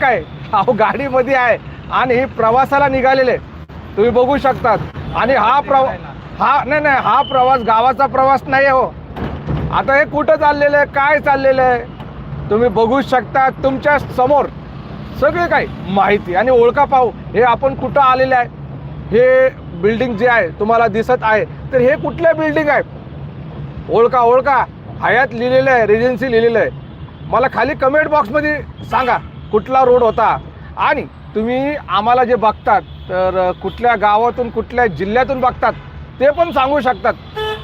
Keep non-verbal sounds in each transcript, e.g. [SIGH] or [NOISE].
काय? अहो गाडीमध्ये आहे. आणि हे प्रवासाला निघालेले. तुम्ही बघू शकतात. आणि हा प्रवास हा नाही नाही हा प्रवास गावाचा प्रवास नाही हो. आता हे कुठं चाललेलं आहे? काय चाललेलं आहे? तुम्ही बघू शकता तुमच्यासमोर सगळे काही माहिती. आणि ओळखा पाहू हे आपण कुठं आलेले आहे? हे बिल्डिंग जे आहे तुम्हाला दिसत आहे. तर हे कुठल्या बिल्डिंग आहे? ओळखा ओळखा. हयात लिहिलेलं आहे रेजन्सी लिहिलेलं आहे. मला खाली कमेंट बॉक्समध्ये सांगा. कुठला रोड होता? आणि तुम्ही आम्हाला जे बघतात तर कुठल्या गावातून कुठल्या जिल्ह्यातून बघतात ते पण सांगू शकतात.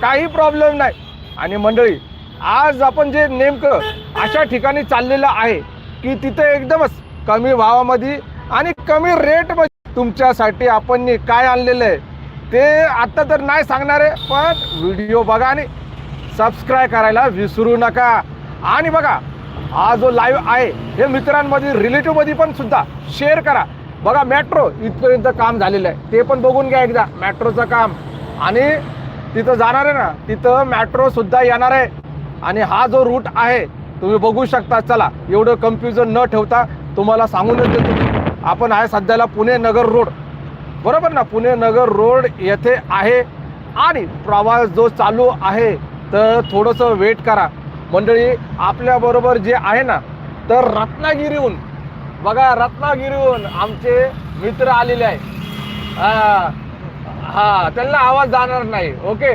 काही प्रॉब्लेम नाही. आणि मंडळी आज आपण जे नेमकं अशा ठिकाणी चाललेलं आहे की तिथे एकदमच कमी भावामध्ये आणि कमी रेटमध्ये तुमच्यासाठी आपण काय आणलेलं आहे ते आत्ता तर नाही सांगणार आहे पण व्हिडिओ बघा आणि सबस्क्राईब करायला विसरू नका. आणि बघा हा जो लाईव्ह आहे हे मित्रांमध्ये रिलेटिव्हमध्ये पण सुद्धा शेअर करा. बघा मेट्रो इथपर्यंत काम झालेलं आहे. ते पण बघून घ्या एकदा. मेट्रोचं काम. आणि तिथं जाणार आहे ना तिथं मेट्रो सुद्धा येणार आहे. आणि हा जो रूट आहे तुम्ही बघू शकता. चला एवढं कन्फ्युजन न ठेवता तुम्हाला सांगूनच देतो. आपण आहे सध्याला पुणे नगर रोड. बरोबर ना? पुणे नगर रोड येथे आहे. आणि प्रवास जो चालू आहे तर थोडंसं वेट करा. मंडळी आपल्याबरोबर जे आहे ना तर रत्नागिरीहून बघा रत्नागिरीहून आमचे मित्र आलेले आहे हा त्यांना आवाज जाणार नाही ओके?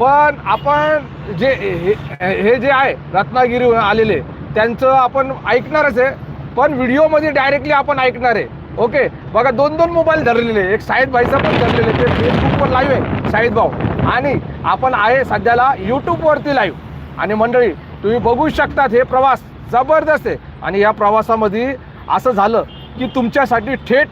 पण आपण जे हे हे जे आहे रत्नागिरीहून आलेले त्यांचं आपण ऐकणारच आहे पण व्हिडिओमध्ये डायरेक्टली आपण ऐकणार आहे ओके? बघा दोन दोन मोबाईल धरलेले एक शाहिद भाईचा पण धरलेले ते फेसबुकवर लाईव्ह आहे शाहिद भाऊ. आणि आपण आहे सध्याला यूट्यूबवरती लाईव्ह आणि मंडळी तुम्ही बघू शकतात हे प्रवास जबरदस्त आहे. आणि या प्रवासामध्ये असं झालं की तुमच्यासाठी थेट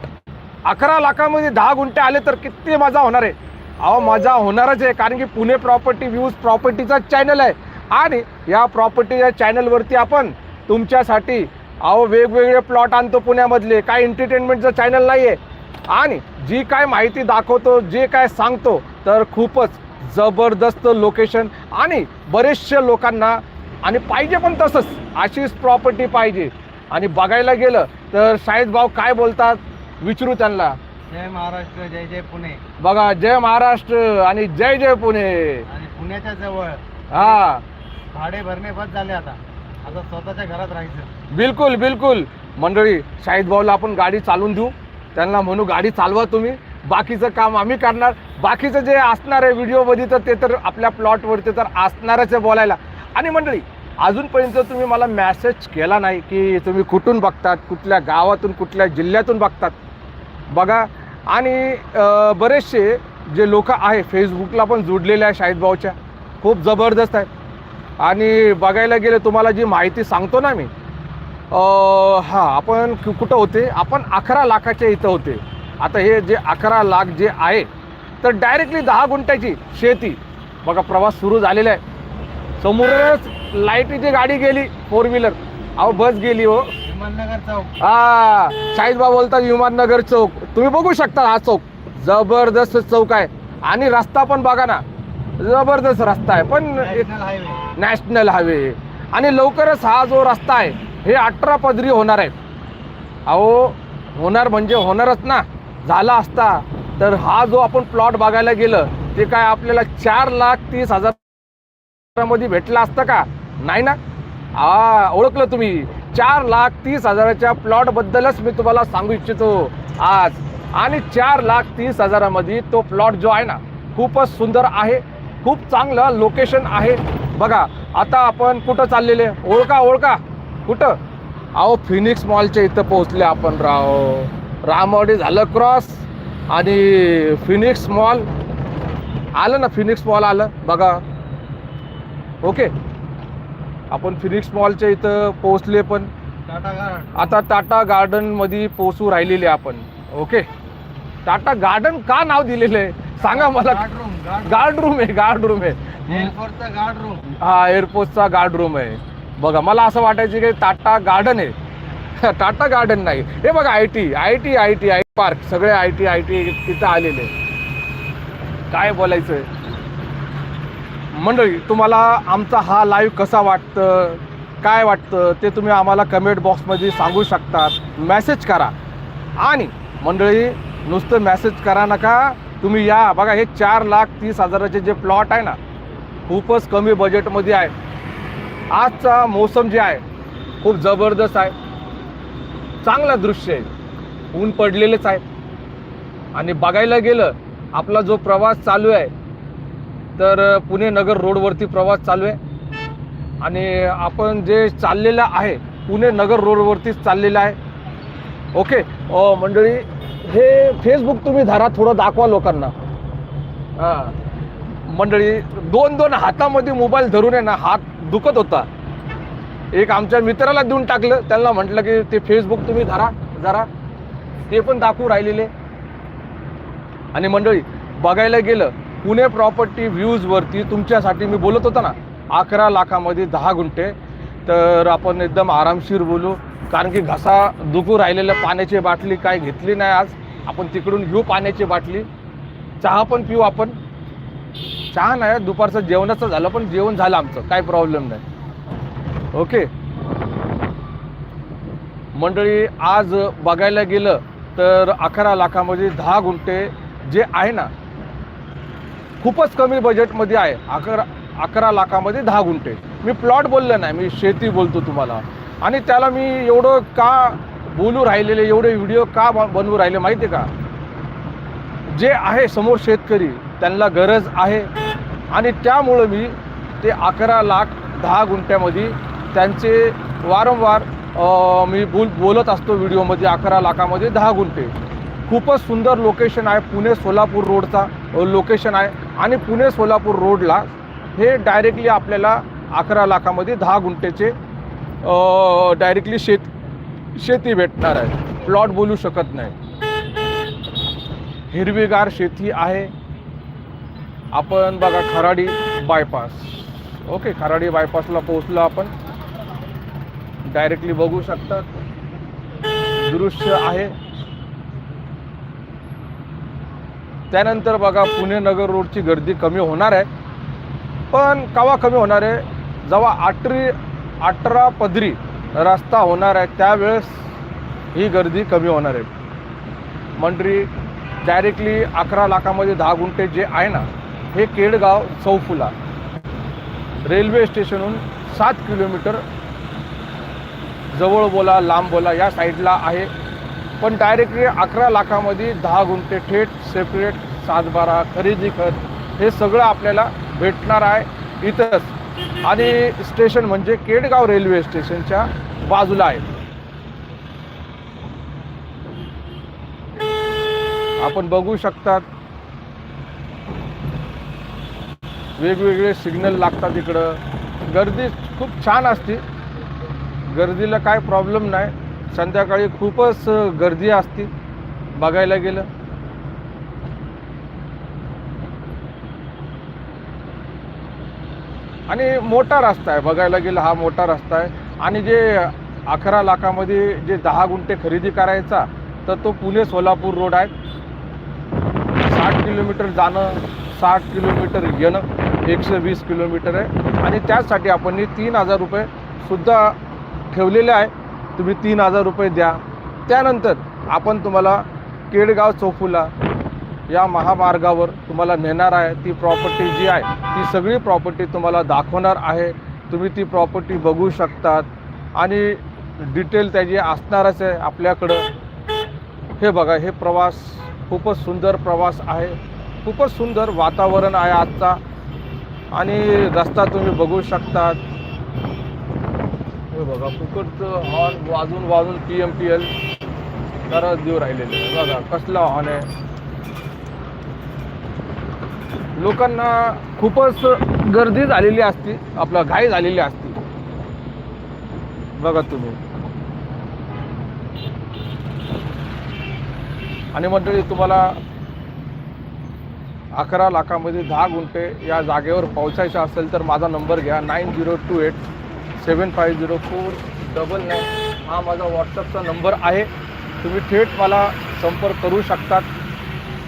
अकरा लाखामध्ये दहा गुंठे आले तर किती मजा होणार आहे? अहो मजा होणारच आहे कारण की पुणे प्रॉपर्टी व्ह्यूज प्रॉपर्टीचा चॅनल आहे. आणि या प्रॉपर्टीच्या चॅनलवरती आपण तुमच्यासाठी अहो वेगवेगळे प्लॉट आणतो पुण्यामधले. काय एंटरटेनमेंटचं चॅनल नाही आहे आणि जी काय माहिती दाखवतो जे काय सांगतो तर खूपच जबरदस्त लोकेशन आणि बरेचशे लोकांना आणि पाहिजे पण तसंच अशीच प्रॉपर्टी पाहिजे. आणि बघायला गेलं तर शाहिद भाऊ काय बोलतात? विचारू त्यांना. जय महाराष्ट्र जय जय पुणे. बघा जय महाराष्ट्र आणि जय जय पुणे. आणि पुण्याच्या जवळ. हा. भाडे भरणे बस झाले आता. आता स्वतःच्या घरात राहायचं. बिलकुल बिलकुल. मंडळी शाहिद भाऊला आपण गाडी चालवून देऊ. त्यांना म्हणू गाडी चालवा तुम्ही. बाकीचं काम आम्ही करणार. बाकीचं जे असणार आहे व्हिडिओमध्ये तर ते तर आपल्या प्लॉटवरती तर असणारच आहे बोलायला. आणि मंडळी अजूनपर्यंत तुम्ही मला मॅसेज केला नाही की तुम्ही कुठून बघतात कुठल्या गावातून कुठल्या जिल्ह्यातून बघतात. बघा. आणि बरेचसे जे लोक आहे फेसबुकला पण जोडलेले आहे शाहिद भाऊच्या. खूप जबरदस्त आहे. आणि बघायला गेले तुम्हाला जी माहिती सांगतो ना मी हां आपण कुठं होते? आपण अकरा लाखाच्या इथं होते. आता हे जे अकरा लाख जे आहे तर डायरेक्टली दहा गुंठ्याची शेती. बघा प्रवास सुरू झालेला आहे. समोरच लाईटीची गाडी गेली फोर व्हीलर अहो बस गेली हो. विमाननगर चौक. हा शाहीदबा बोलतात विमाननगर चौक. तुम्ही बघू शकता हा चौक. जबरदस्त चौक आहे. आणि रस्ता पण बघा ना जबरदस्त रस्ता आहे. पण नॅशनल हायवे नॅशनल हायवे आणि लवकरच हा जो रस्ता आहे हे अठरा पदरी होणार आहे अहो होणार म्हणजे होणारच ना. झाला असता तर हा जो आपण प्लॉट बघायला गेलं ते काय आपल्याला चार लाख तीस हजारामध्ये भेटला असतं का? नाही ना? हा ओळखलं तुम्ही. चार लाख तीस हजाराच्या प्लॉटबद्दलच मी तुम्हाला सांगू इच्छितो आज. आणि चार लाख तीस हजारामध्ये तो प्लॉट जो आहे ना खूपच सुंदर आहे. खूप चांगलं लोकेशन आहे. बघा आता आपण कुठं चाललेले? ओळखा ओळखा. कुठं? अहो फिनिक्स मॉलच्या इथं पोहोचले आपण राव. रामवाडी झालं क्रॉस आणि फिनिक्स मॉल. आलं ना फिनिक्स मॉल आलं बघा. ओके. आपण फिनिक्स मॉलच्या इथं पोहोचले पण. आता टाटा गार्डनमध्ये पोहोचू राहिलेले आपण. ओके. टाटा गार्डन का नाव दिलेलं आहे? सांगा मला. Guard room guard guard room आहे गार्ड रूम आहे. एअरफोर्सचा गार्ड रूम. हा एअरपोर्टचा गार्ड रूम आहे. बघा मला असं वाटायचं की टाटा गार्डन आहे. [LAUGHS] टाटा गार्डन नाही. हे बघा I T I T I T I park सगळे आय टी आय टी तिथं आलेले काय बोलायचं? मंडळी तुम्हाला आमचा हा लाईव्ह कसा वाटतं? काय वाटतं? ते तुम्ही आम्हाला कमेंट बॉक्समध्ये सांगू शकतात. मेसेज करा. आणि मंडळी नुसतं मेसेज करा नका. तुम्ही या. बघा हे चार लाख तीस हजाराचे जे प्लॉट आहे ना खूपच कमी बजेटमध्ये आहे. आजचा मोसम जे आहे खूप जबरदस्त आहे. चांगलं दृश्य आहे. ऊन पडलेलेच आहे. आणि बघायला गेलं आपला जो प्रवास चालू आहे तर पुणे नगर रोडवरती प्रवास चालू आहे. आणि आपण जे चाललेलं आहे पुणे नगर रोडवरतीच चाललेलं आहे. ओके? मंडळी हे फेसबुक तुम्ही धरा थोडं दाखवा लोकांना. हां मंडळी दोन दोन हातामध्ये मोबाईल धरून आहे ना हात दुखत होता. एक आमच्या मित्राला देऊन टाकलं. त्यांना म्हटलं की ते फेसबुक तुम्ही धरा जरा. ते पण दाखवू राहिलेले. आणि मंडळी बघायला गेलं पुणे प्रॉपर्टी व्ह्यूजवरती तुमच्यासाठी मी बोलत होतो ना अकरा लाखामध्ये दहा गुंठे. तर आपण एकदम आरामशीर बोलू. कारण की घसा दुखू राहिलेल्या पाण्याची बाटली काय घेतली नाही आज. आपण तिकडून घेऊ पाण्याची बाटली. चहा पण पिऊ आपण. चहा नाही दुपारचं जेवणाचं झालं पण जेवण झालं आमचं. काय प्रॉब्लेम नाही. ओके. मंडळी आज बघायला गेलं तर अकरा लाखामध्ये दहा गुंठे जे आहे ना खूपच कमी बजेटमध्ये आहे. अकरा अकरा लाखामध्ये दहा गुंठे. मी प्लॉट बोललो नाही मी शेती बोलतो तुम्हाला. आणि त्याला मी एवढं का बोलू राहिलेले एवढे व्हिडिओ का बनवू राहिले माहिती आहे का? जे आहे समोर शेतकरी त्यांना गरज आहे. आणि त्यामुळं मी ते अकरा लाख दहा गुंठ्यामध्ये त्यांचे वारंवार मी बोल बोलत असतो व्हिडिओमध्ये अकरा लाखामध्ये दहा गुंठे. खूपच सुंदर लोकेशन आहे पुणे सोलापूर रोडचा लोकेशन आहे. आणि पुणे सोलापूर रोडला हे डायरेक्टली आपल्याला अकरा लाखामध्ये दहा गुंठेचे डायरेक्टली शेत शेती भेटणार आहे. प्लॉट बोलू शकत नाही. हिरवीगार शेती आहे. आपण बघा खराडी बायपास ओके खराडी बायपासला पोहोचलो आपण. डायरेक्टली बघू शकतात दृश्य आहे. त्यानंतर बघा पुणे नगर रोडची गर्दी कमी होणार आहे. पण कवा कमी होणार आहे? जेव्हा अठरी अठरा पदरी रस्ता होणार आहे त्यावेळेस ही गर्दी कमी होणार आहे. मंडळी डायरेक्टली अकरा लाखामध्ये दहा गुंठे जे आहे ना हे केडगाव चौफुला. रेल्वे स्टेशनहून सात किलोमीटर जवळ बोला लांब बोला या साईडला आहे. पण डायरेक्टली अकरा लाखामध्ये दहा गुंठे थेट सेपरेट सातबारा खरेदी खत हे सगळं आपल्याला भेटणार आहे इथंच. आणि स्टेशन म्हणजे केडगाव रेल्वे स्टेशनच्या बाजूला आहे. आपण बघू शकतात. वेगवेगळे सिग्नल लागतात इकडं. गर्दी खूप छान असते. गर्दीला काय प्रॉब्लेम नाही. संध्याकाळी खूपच गर्दी असते बघायला गेलं. आणि मोठा रस्ता आहे बघायला गेलं हा मोठा रस्ता आहे. आणि जे अकरा लाखामध्ये जे दहा गुंठे खरेदी करायचा तर तो पुणे सोलापूर रोड आहे. साठ किलोमीटर जाणं साठ किलोमीटर येणं एकशे वीस किलोमीटर आहे. आणि त्याचसाठी आपण तीन हजार रुपये सुद्धा ठेवलेले आहे. तुम्ही तीन हजार रुपये द्या. त्यानंतर आपण तुम्हाला केडगाव चौफुला या महामार्गावर तुम्हाला नेणार आहे. ती प्रॉपर्टी जी आहे ती सगळी प्रॉपर्टी तुम्हाला दाखवणार आहे. तुम्ही ती प्रॉपर्टी बघू शकतात. आणि डिटेल त्याची असणारच आहे आपल्याकडं. हे बघा हे प्रवास खूपच सुंदर प्रवास आहे. खूपच सुंदर वातावरण आहे आजचा. आणि रस्ता तुम्ही बघू शकतात. हे बघा फुकटचं हॉर्न वाजून वाजून पी एम पी एल करत देऊ राहिलेले आहे. बघा कसला हॉर्न आहे. लोकांना खूपच गर्दी झालेली असती आपला घाई झालेली असती. बघा तुम्ही. आणि मंडळी तुम्हाला अकरा लाखामध्ये दहा गुंठे या जागेवर पोहोचायचं असेल तर माझा नंबर घ्या. Nine zero two eight seven five zero four double nine हा माझा व्हॉट्सअपचा नंबर आहे. तुम्ही थेट मला संपर्क करू शकतात.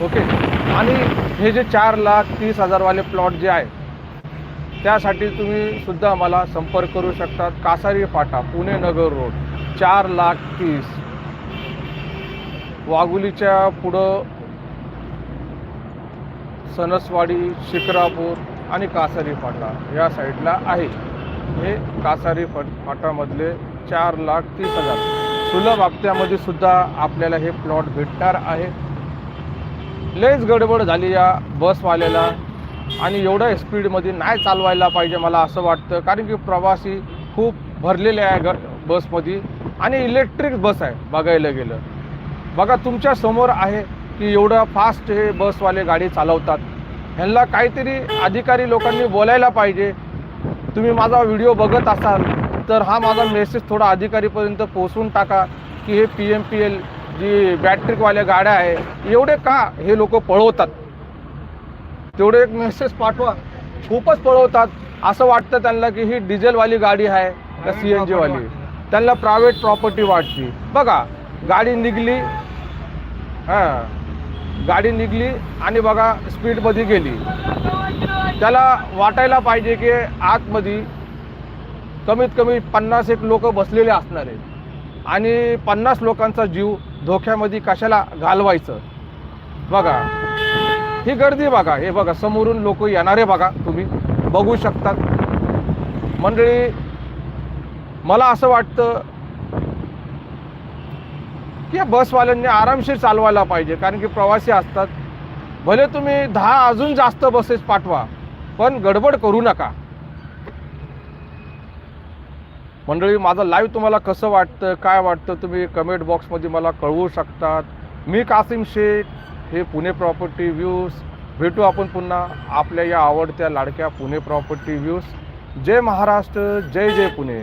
ओके? आणि हे जे चार लाख तीस हजारवाले प्लॉट जे आहे त्यासाठी तुम्ही सुद्धा मला संपर्क करू शकतात. कासारी फाटा पुणे नगर रोड चार लाख तीस. वाघुलीच्या पुढं सणसवाडी शिक्रापूर आणि कासारी फाटा या साईडला आहे. हे कासारी फट फाटामधले चार लाख तीस हजार. सुलभ हप्त्यामध्ये सुद्धा आपल्याला हे प्लॉट भेटणार आहे. लयच गडबड झाली या बसवाल्याला आणि एवढ्या स्पीडमध्ये नाही चालवायला पाहिजे मला असं वाटतं. कारण की प्रवासी खूप भरलेले आहे ग बसमध्ये आणि इलेक्ट्रिक बस आहे बघायला गेलं. बघा तुमच्यासमोर आहे की एवढं फास्ट हे बसवाले गाडी चालवतात. ह्यांना काहीतरी अधिकारी लोकांनी बोलायला पाहिजे. तुम्ही माझा व्हिडिओ बघत असाल तर हा माझा मेसेज थोडा अधिकारीपर्यंत पोहोचवून टाका की हे P M P L G बॅटरीवाल्या गाड्या आहे एवढे का हे लोक पळवतात? तेवढे एक मेसेज पाठवा. खूपच पळवतात. असं वाटतं त्यांना की ही डिझेलवाली गाडी आहे का सी एन जीवाली त्यांना प्रायव्हेट प्रॉपर्टी वाटते बघा गाडी निघली. हां. गाडी निघली आणि बघा स्पीडमध्ये गेली. त्याला वाटायला पाहिजे की आतमध्ये कमीत कमी पन्नास एक लोक बसलेले असणार आहेत. आणि पन्नास लोकांचा जीव धोक्यामध्ये कशाला घालवायचं? बघा. ही गर्दी बघा. हे बघा समोरून लोक येणारे बघा. तुम्ही बघू शकतात. मंडळी मला असं वाटतं या बसवाल्यांनी आरामशीर चालवायला पाहिजे कारण की प्रवासी असतात. भले तुम्ही दहा अजून जास्त बसेस पाठवा पण गडबड करू नका. मंडळी माझं लाईव्ह तुम्हाला कसं वाटतं काय वाटतं तुम्ही कमेंट बॉक्समध्ये मला कळवू शकतात. मी कासिम शेख हे पुणे प्रॉपर्टी व्ह्यूज भेटू आपण पुन्हा आपल्या या आवडत्या लाडक्या पुणे प्रॉपर्टी व्ह्यूज जय महाराष्ट्र जय जय पुणे.